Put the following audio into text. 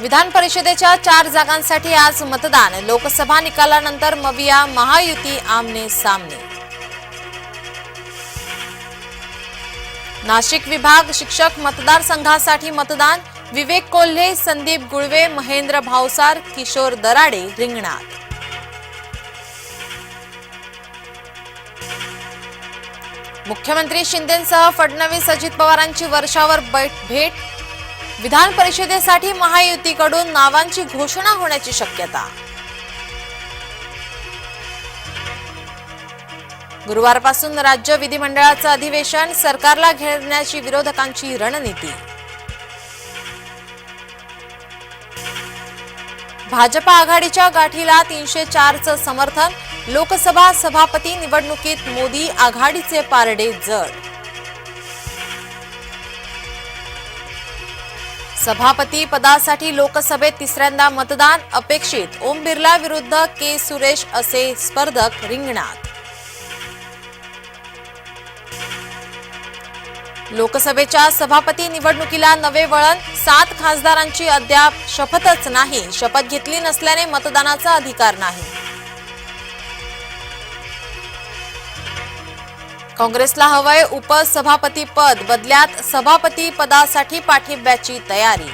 विधान परिषदेच्या चार जागांसाठी आज मतदान. लोकसभा निकालानंतर मविया महायुती आमने सामने. नाशिक विभाग शिक्षक मतदारसंघासाठी मतदान. विवेक कोल्हे संदीप गुळवे महेंद्र भावसार किशोर दराडे रिंगणात. मुख्यमंत्री शिंदेसह फडणवीस अजित पवारांची वर्षावर बैठ भेट विधान परिषदेसाठी महायुतीकडून नावांची घोषणा होण्याची शक्यता. गुरुवारपासून राज्य विधिमंडळाचं अधिवेशन सरकारला घेरण्याची विरोधकांची रणनीती. भाजपा आघाडीच्या गाठीला तीनशे चारचं समर्थन लोकसभा सभापती निवडणुकीत मोदी आघाडीचे पारडे जड सभापती पदासाठी लोकसभेत तिसऱ्यांदा मतदान अपेक्षित. ओम बिर्ला विरुद्ध के. सुरेश असे स्पर्धक रिंगणात. लोकसभेच्या सभापती निवडणुकीला नवे वळण सात खासदारांची अद्याप शपथच नाही. शपथ घेतली नसल्याने मतदानाचा अधिकार नाही. काँग्रेसला हवंय उपसभापती पद बदल्यात सभापती पदासाठी पाठिंब्याची तयारी.